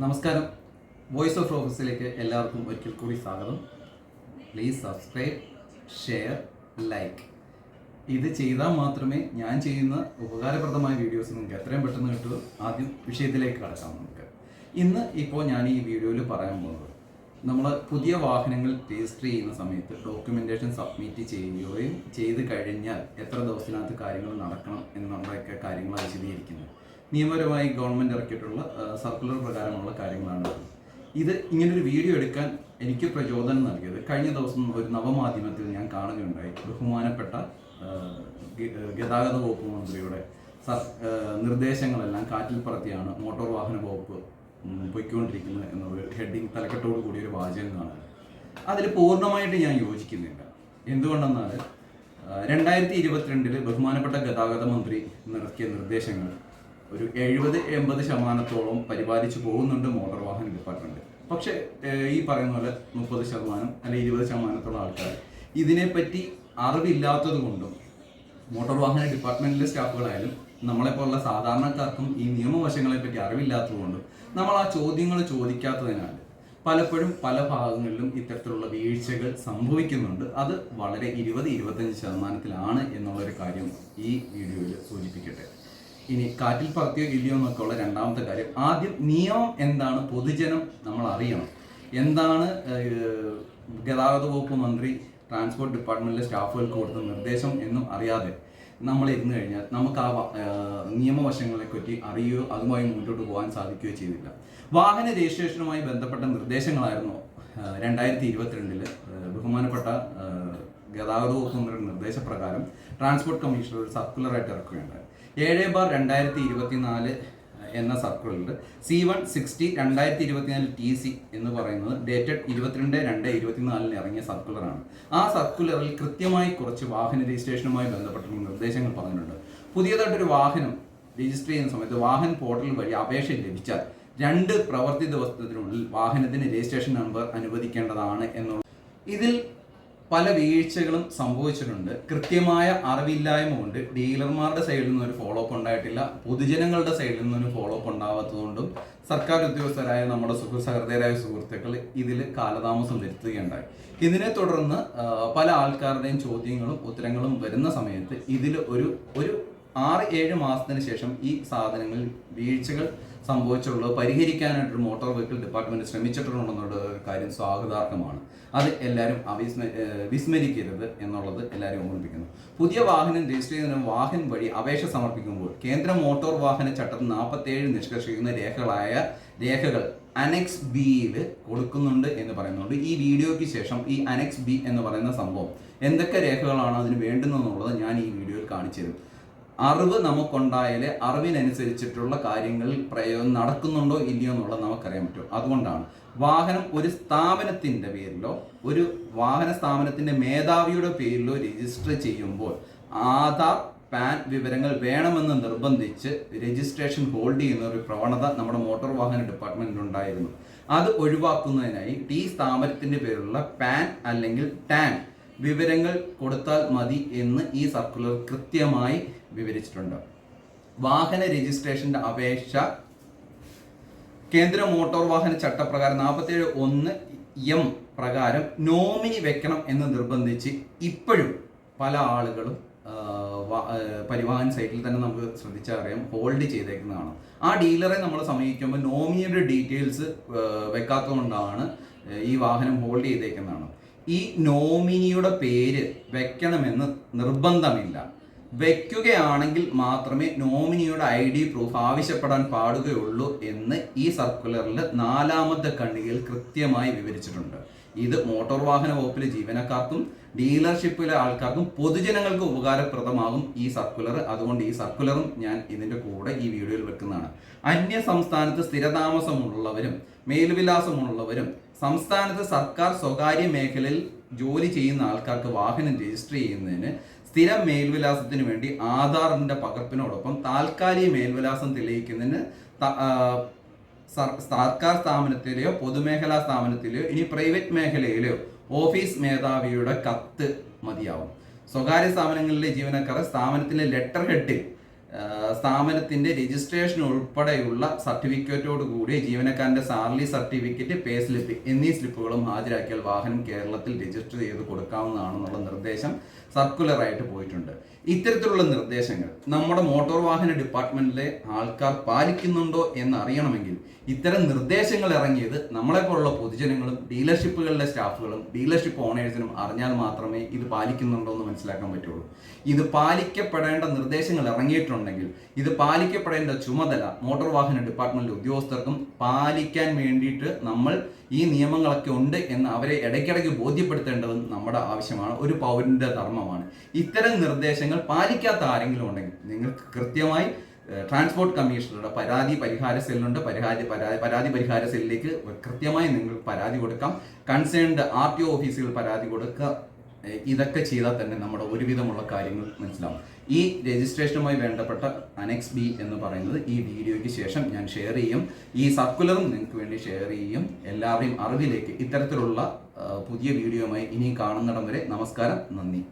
നമസ്കാരം. Voice of ഓഫീസിലേക്ക് എല്ലാവർക്കും ഒരിക്കൽ കൂടി സ്വാഗതം. പ്ലീസ് സബ്സ്ക്രൈബ് ഷെയർ ലൈക്ക് ഇത് ചെയ്താൽ മാത്രമേ ഞാൻ ചെയ്യുന്ന ഉപകാരപ്രദമായ വീഡിയോസ് നിങ്ങൾക്ക് എത്രയും പെട്ടെന്ന് കിട്ടുക ആദ്യം വിഷയത്തിലേക്ക് കടക്കാം നമുക്ക്. ഇന്ന് ഇപ്പോൾ ഞാൻ ഈ വീഡിയോയിൽ പറയാൻ പോകുന്നത് നമ്മൾ പുതിയ വാഹനങ്ങൾ രജിസ്റ്റർ ചെയ്യുന്ന സമയത്ത് ഡോക്യുമെന്റേഷൻ സബ്മിറ്റ് ചെയ്യുകയും ചെയ്ത് കഴിഞ്ഞാൽ എത്ര ദിവസത്തിനകത്ത് കാര്യങ്ങൾ നടക്കണം എന്നുള്ളതൊക്കെ കാര്യങ്ങൾ വിശദീകരിക്കുന്നത് നിയമപരമായി ഗവൺമെന്റ് ഇറക്കിയിട്ടുള്ള സർക്കുലർ പ്രകാരമുള്ള കാര്യങ്ങളാണ്. ഇത്. ഇങ്ങനൊരു വീഡിയോ എടുക്കാൻ എനിക്ക് പ്രചോദനം നൽകിയത്. കഴിഞ്ഞ ദിവസം ഒരു നവമാധ്യമത്തിൽ ഞാൻ കാണുകയുണ്ടായി. ബഹുമാനപ്പെട്ട ഗതാഗത വകുപ്പ് മന്ത്രിയുടെ നിർദ്ദേശങ്ങളെല്ലാം കാറ്റിൽ പറത്തിയാണ് മോട്ടോർ വാഹന വകുപ്പ് പൊയ്ക്കൊണ്ടിരിക്കുന്നത് എന്നൊരു ഹെഡിങ് തലക്കെട്ടോട് കൂടിയ ഒരു വാചകം കാണുക അതിൽ പൂർണമായിട്ട് ഞാൻ യോജിക്കുന്നില്ല. എന്തുകൊണ്ടെന്നാൽ രണ്ടായിരത്തി ഇരുപത്തിരണ്ടിൽ ബഹുമാനപ്പെട്ട ഗതാഗത മന്ത്രി ഇറക്കിയ നിർദ്ദേശങ്ങൾ ഒരു എഴുപത് എൺപത് ശതമാനത്തോളം പരിപാലിച്ചു പോകുന്നുണ്ട് മോട്ടോർ വാഹന ഡിപ്പാർട്ട്മെന്റ്. പക്ഷെ ഈ പറയുന്ന പോലെ മുപ്പത് ശതമാനം അല്ലെങ്കിൽ ഇരുപത് ശതമാനത്തോളം ആൾക്കാർ ഇതിനെപ്പറ്റി അറിവില്ലാത്തത് കൊണ്ടും മോട്ടോർ വാഹന ഡിപ്പാർട്ട്മെന്റിലെ സ്റ്റാഫുകളായാലും നമ്മളെപ്പോലുള്ള സാധാരണക്കാർക്കും ഈ നിയമവശങ്ങളെ പറ്റി അറിവില്ലാത്തതുകൊണ്ടും നമ്മൾ ആ ചോദ്യങ്ങൾ ചോദിക്കാത്തതിനാൽ പലപ്പോഴും പല ഭാഗങ്ങളിലും ഇത്തരത്തിലുള്ള വീഴ്ചകൾ സംഭവിക്കുന്നുണ്ട്. അത് വളരെ ഇരുപത് ഇരുപത്തഞ്ച് ശതമാനത്തിലാണ് എന്നുള്ളൊരു കാര്യം ഈ വീഡിയോയിൽ സൂചിപ്പിക്കട്ടെ. ഇനി കാറ്റിൽ പറത്തിയോ ഇല്ലയോ എന്നൊക്കെ ഉള്ള രണ്ടാമത്തെ കാര്യം. ആദ്യം നിയമം എന്താണ്? പൊതുജനം നമ്മൾ അറിയണം. എന്താണ് ഗതാഗത വകുപ്പ് മന്ത്രി ട്രാൻസ്പോർട്ട് ഡിപ്പാർട്ട്മെന്റിലെ സ്റ്റാഫുകൾക്ക് കൊടുത്ത നിർദ്ദേശം എന്നും അറിയാതെ നമ്മൾ ഇരുന്ന് കഴിഞ്ഞാൽ നമുക്ക് ആ നിയമവശങ്ങളെ പറ്റി അറിയുകയോ അതുമായി മുന്നോട്ട് പോകാൻ സാധിക്കുകയോ ചെയ്തില്ല. വാഹന രജിസ്ട്രേഷനുമായി ബന്ധപ്പെട്ട നിർദ്ദേശങ്ങളായിരുന്നു രണ്ടായിരത്തി ഇരുപത്തിരണ്ടിൽ ബഹുമാനപ്പെട്ട ഗതാഗത വകുപ്പ് മന്ത്രിയുടെ നിർദ്ദേശപ്രകാരം ട്രാൻസ്പോർട്ട് കമ്മീഷണർ സർക്കുലറായിട്ട് ഇറക്കുകയുണ്ടായി. ഏഴ് ബാർ രണ്ടായിരത്തി ഇരുപത്തിനാല് എന്ന സർക്കിളിൽ സി വൺ സിക്സ്റ്റി രണ്ടായിരത്തി ഇരുപത്തിനാല് ടി സി എന്ന് പറയുന്നത് ഡേറ്റഡ് ഇരുപത്തിരണ്ട് രണ്ട് ഇരുപത്തിനാലിന് ഇറങ്ങിയ സർക്കുലറാണ്. ആ സർക്കുലറിൽ കൃത്യമായി കുറച്ച് വാഹന രജിസ്ട്രേഷനുമായി ബന്ധപ്പെട്ടുള്ള നിർദ്ദേശങ്ങൾ പറഞ്ഞിട്ടുണ്ട്. പുതിയതായിട്ടൊരു വാഹനം രജിസ്റ്റർ ചെയ്യുന്ന സമയത്ത് വാഹൻ പോർട്ടൽ വഴി അപേക്ഷ ലഭിച്ചാൽ രണ്ട് പ്രവൃത്തി ദിവസത്തിനുള്ളിൽ വാഹനത്തിന് രജിസ്ട്രേഷൻ നമ്പർ അനുവദിക്കേണ്ടതാണ് എന്നുള്ള ഇതിൽ പല വീഴ്ചകളും സംഭവിച്ചിട്ടുണ്ട്. കൃത്യമായ അറിവില്ലായ്മ കൊണ്ട് ഡീലർമാരുടെ സൈഡിൽ നിന്ന് ഒരു ഫോളോ അപ്പ് ഉണ്ടായിട്ടില്ല. പൊതുജനങ്ങളുടെ സൈഡിൽ നിന്നൊരു ഫോളോ അപ്പ് ഉണ്ടാവാത്തതുകൊണ്ടും സർക്കാർ ഉദ്യോഗസ്ഥരായ നമ്മുടെ സുഹൃ സഹൃദയരായ സുഹൃത്തുക്കൾ ഇതിൽ കാലതാമസം വരുത്തുകയുണ്ടായി. ഇതിനെ തുടർന്ന് പല ആൾക്കാരുടെയും ചോദ്യങ്ങളും ഉത്തരങ്ങളും വരുന്ന സമയത്ത് ഇതിൽ ഒരു ഒരു ആറ് ഏഴ് മാസത്തിന് ശേഷം ഈ സാധനങ്ങളിൽ വീഴ്ചകൾ സംഭവിച്ചുള്ളത് പരിഹരിക്കാനായിട്ട് മോട്ടോർ വെഹിക്കിൾ ഡിപ്പാർട്ട്മെന്റ് ശ്രമിച്ചിട്ടുണ്ടെന്നുള്ള കാര്യം സ്വാഗതാർഹമാണ്. അത് എല്ലാവരും അവിസ്മ വിസ്മരിക്കരുത് എന്നുള്ളത് എല്ലാവരും ഓർമ്മിപ്പിക്കുന്നു. പുതിയ വാഹനം രജിസ്റ്റർ ചെയ്യുന്നതിന് വാഹൻ വഴി അപേക്ഷ സമർപ്പിക്കുമ്പോൾ കേന്ദ്ര മോട്ടോർ വാഹന ചട്ടത്തിൽ നാൽപ്പത്തേഴ് നിഷ്കർഷിക്കുന്ന രേഖകളായ രേഖകൾ അനെക്സ് ബിയിൽ കൊടുക്കുന്നുണ്ട് എന്ന് പറയുന്നുണ്ട്. ഈ വീഡിയോയ്ക്ക് ശേഷം ഈ അനെക്സ് ബി എന്ന് പറയുന്ന സംഭവം എന്തൊക്കെ രേഖകളാണ് അതിന് വേണ്ടുന്നതെന്നുള്ളത് ഞാൻ ഈ വീഡിയോയിൽ കാണിച്ചു തരും അറിവ് നമുക്കുണ്ടായാലേ അറിവിനനുസരിച്ചിട്ടുള്ള കാര്യങ്ങളിൽ പ്രയോഗം നടക്കുന്നുണ്ടോ ഇല്ലയോ എന്നുള്ളത് നമുക്കറിയാൻ പറ്റും. അതുകൊണ്ടാണ് വാഹനം ഒരു സ്ഥാപനത്തിന്റെ പേരിലോ ഒരു വാഹന സ്ഥാപനത്തിന്റെ മേധാവിയുടെ പേരിലോ രജിസ്റ്റർ ചെയ്യുമ്പോൾ ആധാർ പാൻ വിവരങ്ങൾ വേണമെന്ന് നിർബന്ധിച്ച് രജിസ്ട്രേഷൻ ഹോൾഡ് ചെയ്യുന്ന ഒരു പ്രവണത നമ്മുടെ മോട്ടോർ വാഹന ഡിപ്പാർട്ട്മെന്റിൽ ഉണ്ടായിരുന്നു. അത് ഒഴിവാക്കുന്നതിനായി ഈ സ്ഥാപനത്തിന്റെ പേരിലുള്ള പാൻ അല്ലെങ്കിൽ ടാൻ വിവരങ്ങൾ കൊടുത്താൽ മതി എന്ന് ഈ സർക്കുലർ കൃത്യമായി വിവരിച്ചിട്ടുണ്ട്. വാഹന രജിസ്ട്രേഷന്റെ അപേക്ഷ കേന്ദ്ര മോട്ടോർ വാഹന ചട്ടപ്രകാരം നാൽപ്പത്തേഴ് ഒന്ന് എം പ്രകാരം നോമിനി വെക്കണം എന്ന് നിർബന്ധിച്ച് ഇപ്പോഴും പല ആളുകളും പരിവാഹൻ സൈറ്റിൽ തന്നെ നമുക്ക് ശ്രദ്ധിച്ചറിയാം ഹോൾഡ് ചെയ്തേക്കുന്നതാണ്. ആ ഡീലറെ നമ്മൾ സമീപിക്കുമ്പോൾ നോമിനിയുടെ ഡീറ്റെയിൽസ് വെക്കാത്തതുകൊണ്ടാണ് ഈ വാഹനം ഹോൾഡ് ചെയ്തേക്കുന്നതാണ്. ഈ നോമിനിയുടെ പേര് വെക്കണമെന്ന് നിർബന്ധമില്ല. വെക്കുകയാണെങ്കിൽ മാത്രമേ നോമിനിയുടെ ഐ ഡി പ്രൂഫ് ആവശ്യപ്പെടാൻ പാടുകയുള്ളൂ എന്ന് ഈ സർക്കുലറിൽ നാലാമത്തെ കണ്ണികയിൽ കൃത്യമായി വിവരിച്ചിട്ടുണ്ട്. ഇത് മോട്ടോർ വാഹന വകുപ്പിലെ ജീവനക്കാർക്കും ഡീലർഷിപ്പിലെ ആൾക്കാർക്കും പൊതുജനങ്ങൾക്ക് ഉപകാരപ്രദമാകും ഈ സർക്കുലർ. അതുകൊണ്ട് ഈ സർക്കുലറും ഞാൻ ഇതിന്റെ കൂടെ ഈ വീഡിയോയിൽ വെക്കുന്നതാണ്. അന്യ സംസ്ഥാനത്ത് സ്ഥിരതാമസമുള്ളവരും മേൽവിലാസമുള്ളവരും സംസ്ഥാനത്ത് സർക്കാർ സ്വകാര്യ മേഖലയിൽ ജോലി ചെയ്യുന്ന ആൾക്കാർക്ക് വാഹനം രജിസ്റ്റർ ചെയ്യുന്നതിന് സ്ഥിരം മേൽവിലാസത്തിന് വേണ്ടി ആധാറിന്റെ പകർപ്പിനോടൊപ്പം താൽക്കാലിക മേൽവിലാസം തെളിയിക്കുന്നതിന് സർക്കാർ സ്ഥാപനത്തിലെയോ പൊതുമേഖലാ സ്ഥാപനത്തിലെയോ ഇനി പ്രൈവറ്റ് മേഖലയിലെയോ ഓഫീസ് മേധാവിയുടെ കത്ത് മതിയാവും. സ്വകാര്യ സ്ഥാപനങ്ങളിലെ ജീവനക്കാർ സ്ഥാപനത്തിലെ ലെറ്റർ ഹെഡിൽ സ്ഥാപനത്തിന്റെ രജിസ്ട്രേഷൻ ഉൾപ്പെടെയുള്ള സർട്ടിഫിക്കറ്റോട് കൂടി ജീവനക്കാരന്റെ സാലറി സർട്ടിഫിക്കറ്റ് പേ സ്ലിപ്പ് എന്നീ സ്ലിപ്പുകളും ഹാജരാക്കിയാൽ വാഹനം കേരളത്തിൽ രജിസ്റ്റർ ചെയ്ത് കൊടുക്കാവുന്നതാണെന്നുള്ള നിർദ്ദേശം സർക്കുലറായിട്ട് പോയിട്ടുണ്ട്. ഇത്തരത്തിലുള്ള നിർദ്ദേശങ്ങൾ നമ്മുടെ മോട്ടോർ വാഹന ഡിപ്പാർട്ട്മെന്റിലെ ആൾക്കാർ പാലിക്കുന്നുണ്ടോ എന്ന് അറിയണമെങ്കിൽ ഇത്തരം നിർദ്ദേശങ്ങൾ ഇറങ്ങിയത് നമ്മളെപ്പോലുള്ള പൊതുജനങ്ങളും ഡീലർഷിപ്പുകളിലെ സ്റ്റാഫുകളും ഡീലർഷിപ്പ് ഓണേഴ്സിനും അറിഞ്ഞാൽ മാത്രമേ ഇത് പാലിക്കുന്നുണ്ടോ എന്ന് മനസ്സിലാക്കാൻ പറ്റുള്ളൂ. ഇത് പാലിക്കപ്പെടേണ്ട നിർദ്ദേശങ്ങൾ ഇറങ്ങിയിട്ടുണ്ടെങ്കിൽ ഇത് പാലിക്കപ്പെടേണ്ട ചുമതല മോട്ടോർ വാഹന ഡിപ്പാർട്ട്മെന്റിലെ ഉദ്യോഗസ്ഥർക്കും പാലിക്കാൻ വേണ്ടിയിട്ട് നമ്മൾ ഈ നിയമങ്ങളൊക്കെ ഉണ്ട് എന്ന് അവരെ ഇടയ്ക്കിടയ്ക്ക് ബോധ്യപ്പെടുത്തേണ്ടതും നമ്മുടെ ആവശ്യമാണ്. ഒരു പൗരന്റെ ധർമ്മമാണ്. ഇത്തരം നിർദ്ദേശങ്ങൾ പാലിക്കാത്ത ആരെങ്കിലും ഉണ്ടെങ്കിൽ നിങ്ങൾക്ക് കൃത്യമായി ട്രാൻസ്പോർട്ട് കമ്മീഷണറുടെ പരാതി പരിഹാര സെല്ലുണ്ട്. പരാതി പരാതി പരിഹാര സെല്ലിലേക്ക് കൃത്യമായി നിങ്ങൾ പരാതി കൊടുക്കാം. കൺസേൺഡ് ആർ ടി ഒ ഓഫീസുകൾ പരാതി കൊടുക്കുക. ഇതൊക്കെ ചെയ്താൽ തന്നെ നമ്മുടെ ഒരുവിധമുള്ള കാര്യങ്ങൾ മനസ്സിലാവും. ഈ രജിസ്ട്രേഷനുമായി വേണ്ടപ്പെട്ട അനെക്സ് ബി എന്ന് പറയുന്നത് ഈ വീഡിയോയ്ക്ക് ശേഷം ഞാൻ ഷെയർ ചെയ്യും. ഈ സർക്കുലറും നിങ്ങൾക്ക് വേണ്ടി ഷെയർ ചെയ്യും. എല്ലാവരെയും അറിവിലേക്ക് ഇത്തരത്തിലുള്ള പുതിയ വീഡിയോയുമായി ഇനി കാണുന്നിടം വരെ നമസ്കാരം. നന്ദി.